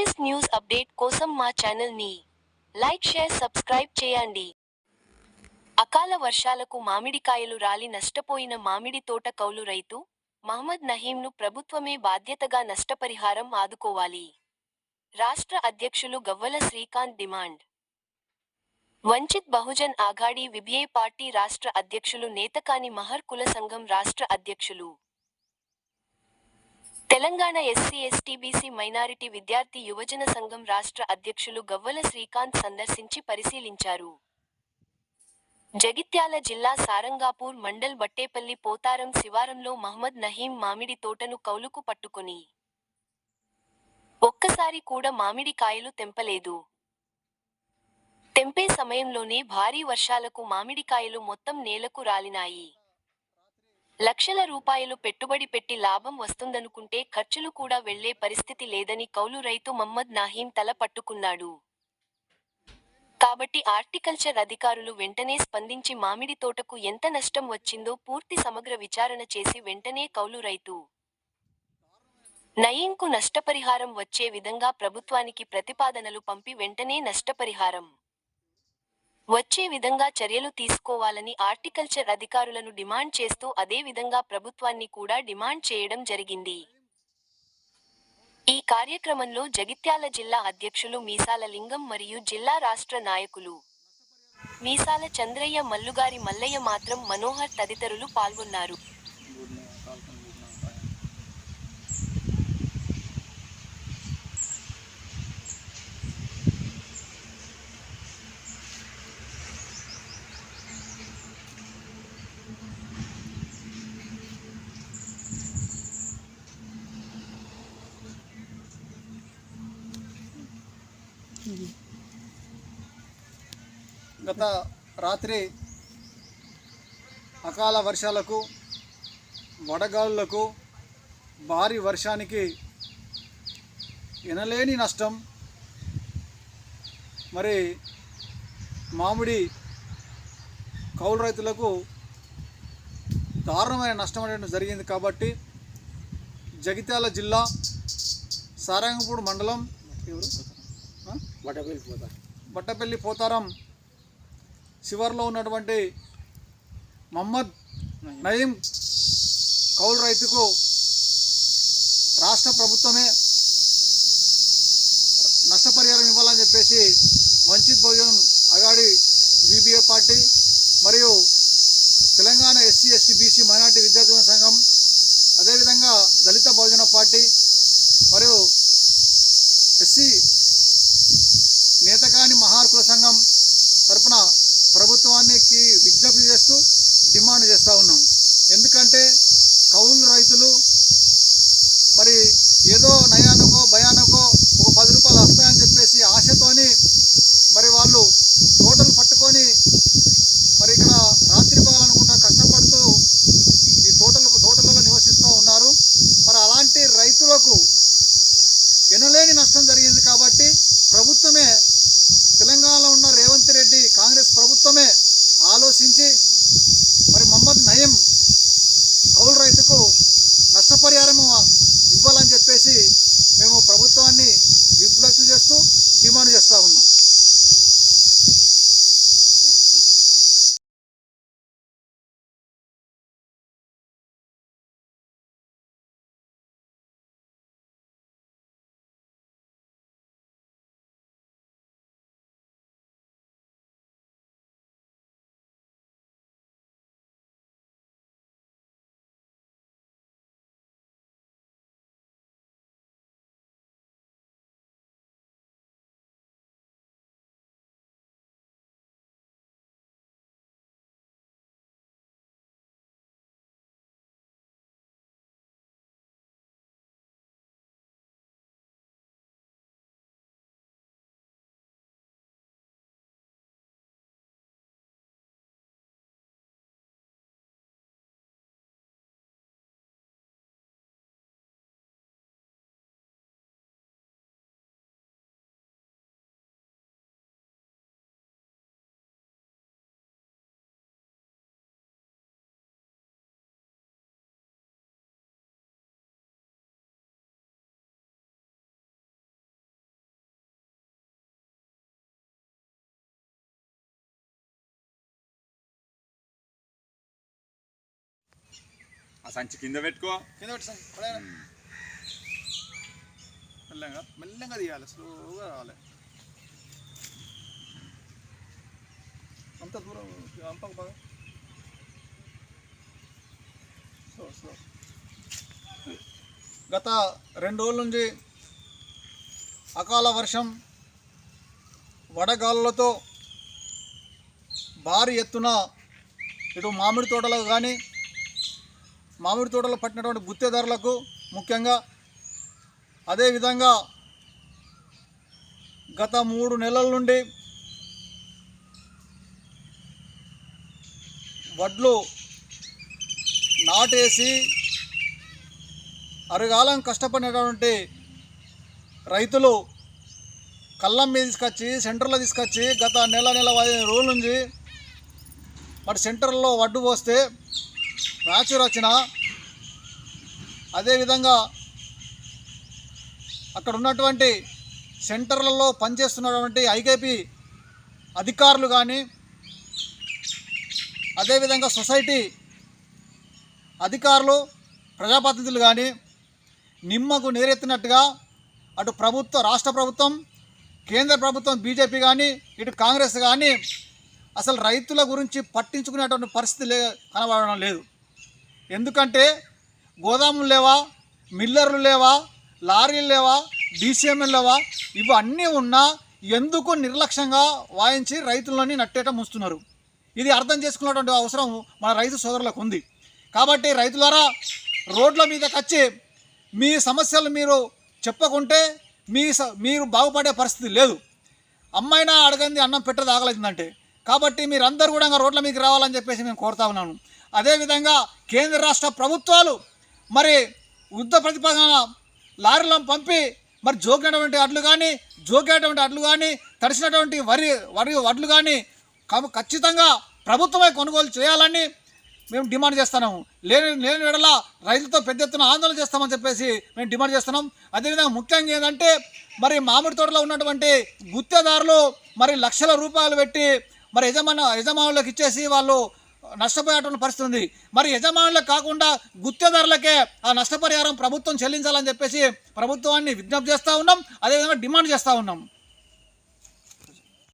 News update కోసం మా ఛానల్ని లైక్ షేర్ సబ్స్క్రైబ్ చేయండి. అకాల వర్షాలకు మామిడికాయలు రాలి నష్టపోయిన మామిడి తోట కౌలు రైతు మహమ్మద్ నహీంను ప్రభుత్వమే బాధ్యతగా నష్టపరిహారం ఆదుకోవాలి. రాష్ట్ర అధ్యక్షులు Gavvala Srikanth demand. Vanchit Bahujan Aghadi VBA party రాష్ట్ర అధ్యక్షులు నేతకాని మహర్ కుల సంఘం రాష్ట్ర అధ్యక్షులు Telangana SC ST BC minority విద్యార్థి యువజన సంఘం రాష్ట్ర అధ్యక్షులు గవ్వల శ్రీకాంత్ సందర్శించి పరిశీలించారు. జగిత్యాల జిల్లా సారంగాపూర్ మండల్ బట్టేపల్లి పోతారం శివారంలో మహ్మద్ నహీం మామిడి తోటను కౌలుకు పట్టుకుని. ఒక్కసారి కూడా మామిడి కాయలు తెంపలేదు. తెంపే సమయంలోనే భారీ వర్షాలకు మామిడికాయలు మొత్తం నేలకు రాలినాయి. లక్షల రూపాయలు పెట్టుబడి పెట్టి లాభం వస్తుందనుకుంటే ఖర్చులు కూడా వెళ్ళే పరిస్థితి లేదని కౌలు రైతు మహ్మద్ నాహీం తల పట్టుకున్నాడు. కాబట్టి ఆర్టికల్చర్ అధికారులు వెంటనే స్పందించి మామిడి తోటకు ఎంత నష్టం వచ్చిందో పూర్తి సమగ్ర విచారణ చేసి వెంటనే కౌలు రైతు నయీంకు నష్టపరిహారం వచ్చే విధంగా ప్రభుత్వానికి ప్రతిపాదనలు పంపి వెంటనే నష్టపరిహారం వచ్చే విధంగా చర్యలు తీసుకోవాలని ఆర్టికల్చర్ అధికారులను డిమాండ్ చేస్తూ అదే విధంగా ప్రభుత్వాన్ని కూడా డిమాండ్ చేయడం జరిగింది. ఈ కార్యక్రమంలో జగిత్యాల జిల్లా అధ్యక్షులు మీసాల లింగం మరియు జిల్లా రాష్ట్ర నాయకులు మీసాల చంద్రయ్య మల్లుగారి మల్లయ్య మాత్రం మనోహర్ తదితరులు పాల్గొన్నారు. గత రాత్రి అకాల వర్షాలకు వడగాలులకు భారీ వర్షానికి ఎనలేని నష్టం. మరి మామిడి కౌలు రైతులకు దారుణమైన నష్టం అనేది జరిగింది కాబట్టి జగిత్యాల జిల్లా సారంగపూడి మండలం బట్టపల్లి పోతారం బట్టపల్లి పోతారం. శివర్లో ఉన్నటువంటి మహమ్మద్ నయీం కౌలు రైతుకు రాష్ట్ర ప్రభుత్వమే నష్టపరిహారం ఇవ్వాలని చెప్పేసి వంచిత్ బహుజన్ అగాడి బీబీఏ పార్టీ మరియు Telangana SC ST BC minority విద్యార్థి సంఘం అదేవిధంగా దళిత బహుజన పార్టీ మరియు ఎస్సీ సంఘం తరపున ప్రభుత్వానికి విజ్ఞప్తి చేస్తూ డిమాండ్ చేస్తూ ఉన్నాం. ఎందుకంటే కౌలు రైతులు మరి ఏదో నయానకో భయానకో ఒక పది రూపాయలు వస్తాయని చెప్పి ఆశతోని మరి వాళ్ళు తోటలు పట్టుకొని మరి ఇక్కడ రాత్రి పగలనుకుంటా కష్టపడుతూ ఈ తోటలకు తోటలలో నివసిస్తూ ఉన్నారు మరి అలాంటి రైతులకు ఎనలేని నష్టం జరిగింది కాబట్టి ప్రభుత్వమే తెలంగాణలో ఉన్న రేవంత్ రెడ్డి కాంగ్రెస్ ప్రభుత్వమే ఆలోచించి మరి మహమ్మద్ నయీం కౌలు రైతుకు నష్టపరిహారం ఇవ్వాలని చెప్పేసి మేము ప్రభుత్వాన్ని విజ్ఞప్తి చేస్తూ డిమాండ్ చేస్తూ ఉన్నాం. ఆ సంచి కింద పెట్టుకో. కింద పెట్టు. మెల్లగా మెల్లగా తీయాలి స్లోగా రావాలి. అంత దూరం అంత బాగా స్లో స్లో. గత రెండు రోజుల నుంచి అకాల వర్షం వడగాలులతో భారీ ఎత్తున ఇటు మామిడి తోటలకు కానీ మామిడి తోటలో పట్టినటువంటి గుత్తేదారులకు ముఖ్యంగా అదేవిధంగా గత మూడు నెలల నుండి వడ్లు నాటేసి అరగాలం కష్టపడినటువంటి రైతులు కళ్ళం మీద తీసుకొచ్చి సెంటర్లో తీసుకొచ్చి గత నెల నెల పదిహేను రోజుల నుంచి మరి సెంటర్లో వడ్డు పోస్తే మ్యాచూర్ రచన. అదేవిధంగా అక్కడ ఉన్నటువంటి సెంటర్లలో పనిచేస్తున్నటువంటి ఐకేపీ అధికారులు కానీ అదేవిధంగా సొసైటీ అధికారులు ప్రజాప్రతినిధులు కానీ నిమ్మకు నేరెత్తినట్టుగా అటు ప్రభుత్వ రాష్ట్ర ప్రభుత్వం కేంద్ర ప్రభుత్వం బీజేపీ కానీ ఇటు కాంగ్రెస్ కానీ అసలు రైతుల గురించి పట్టించుకునేటువంటి పరిస్థితి లే కనబడడం లేదు. ఎందుకంటే గోదాములు లేవా మిల్లర్లు లేవా లారీలు లేవా డీసీఎంఎల్ లేవా ఇవన్నీ ఉన్నా ఎందుకు నిర్లక్ష్యంగా వాయించి రైతులని నట్టేట ముంచుతున్నారు ఇది అర్థం చేసుకున్నటువంటి అవసరం మన రైతు సోదరులకు ఉంది. కాబట్టి రైతులారా రోడ్ల మీదకి వచ్చి మీ సమస్యలు మీరు చెప్పకుంటే మీ స- మీరు బాగుపడే పరిస్థితి లేదు. అమ్మాయినా అడగంది అన్నం పెట్ట తాగలేదంటే కాబట్టి మీరందరూ కూడా రోడ్ల మీకు రావాలని చెప్పేసి మేము కోరుతా ఉన్నాను. అదేవిధంగా కేంద్ర రాష్ట్ర ప్రభుత్వాలు మరి యుద్ధ ప్రతిపాదన లారీలను పంపి మరి జోకినటువంటి అడ్లు కానీ జోకేటువంటి అడ్లు కానీ తడిసినటువంటి వరి వరి వడ్లు కానీ ఖచ్చితంగా ప్రభుత్వమే కొనుగోలు చేయాలని మేము డిమాండ్ చేస్తున్నాము. లేని లేని వేళ రైతులతో పెద్ద ఎత్తున ఆందోళన చేస్తామని చెప్పేసి మేము డిమాండ్ చేస్తున్నాం. అదేవిధంగా ముఖ్యంగా ఏంటంటే మరి మామిడి తోటలో ఉన్నటువంటి గుత్తేదారులు మరి లక్షల రూపాయలు పెట్టి మరి యజమాన యజమానులకు ఇచ్చేసి వాళ్ళు నష్టపోయేటువంటి పరిస్థితి ఉంది. మరి యజమానులకు కాకుండా గుత్తేదారులకే ఆ నష్టపరిహారం ప్రభుత్వం చెల్లించాలని చెప్పేసి ప్రభుత్వాన్ని విజ్ఞప్తి చేస్తూ ఉన్నాం. అదేవిధంగా డిమాండ్ చేస్తూ ఉన్నాం.